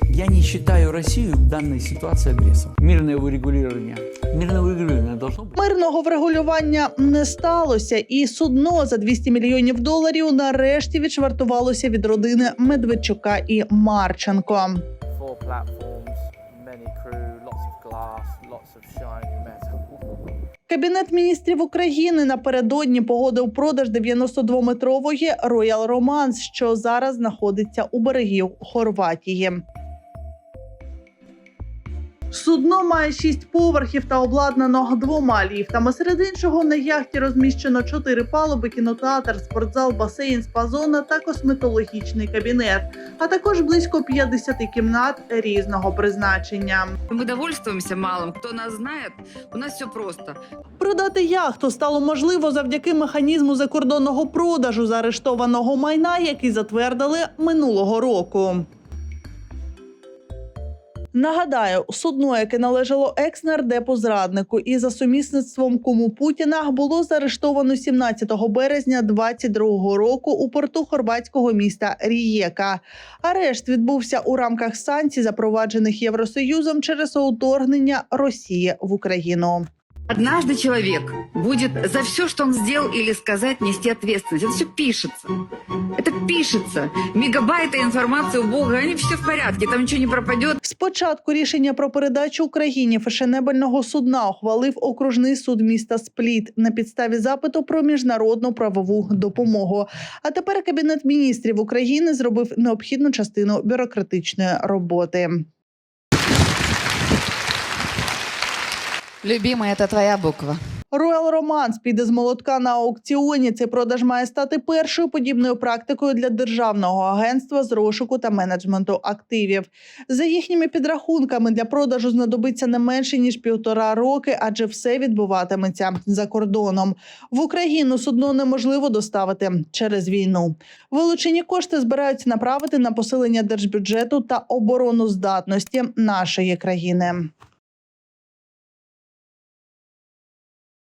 Я не считаю Россию в данной ситуации агрессором. Мирное урегулирование. Мирное урегулирование должно быть. Мирного врегулювання не сталося, і судно за 200 мільйонів доларів нарешті відшвартувалося від родини Медведчука і Марченко. Кабінет міністрів України напередодні погодив продаж 92-метрової Royal Romance, що зараз знаходиться у берегів Хорватії. Судно має шість поверхів та обладнано двома ліфтами. Серед іншого на яхті розміщено чотири палуби, кінотеатр, спортзал, басейн, спа-зона та косметологічний кабінет, а також близько 50 кімнат різного призначення. Мы довольствуемся малым. Кто нас знает, у нас все просто. Продати яхту стало можливо завдяки механізму закордонного продажу заарештованого майна, який затвердили минулого року. Нагадаю, судно, яке належало екс-нардепу зраднику і за сумісництвом кому Путіна, було заарештовано 17 березня 22 року у порту хорватського міста Рієка. Арешт відбувся у рамках санкцій, запроваджених Євросоюзом через уторгнення Росії в Україну. Однажды человек будет за все, что он сделал или сказать, нести ответственность. Это все пишется. Это пишется. Мегабайты информации у Бога, они все в порядке, там ничего не пропадет. Спочатку рішення про передачу Україні фешенебельного судна ухвалив окружний суд міста Спліт на підставі запиту про міжнародну правову допомогу. А тепер кабінет міністрів України зробив необхідну частину бюрократичної роботи. Любимый, это твоя буква. Royal Romance піде з молотка на аукціоні. Цей продаж має стати першою подібною практикою для державного агентства з розшуку та менеджменту активів. За їхніми підрахунками для продажу знадобиться не менше ніж півтора роки, адже все відбуватиметься за кордоном. В Україну судно неможливо доставити через війну. Вилучені кошти збираються направити на посилення держбюджету та оборону здатності нашої країни.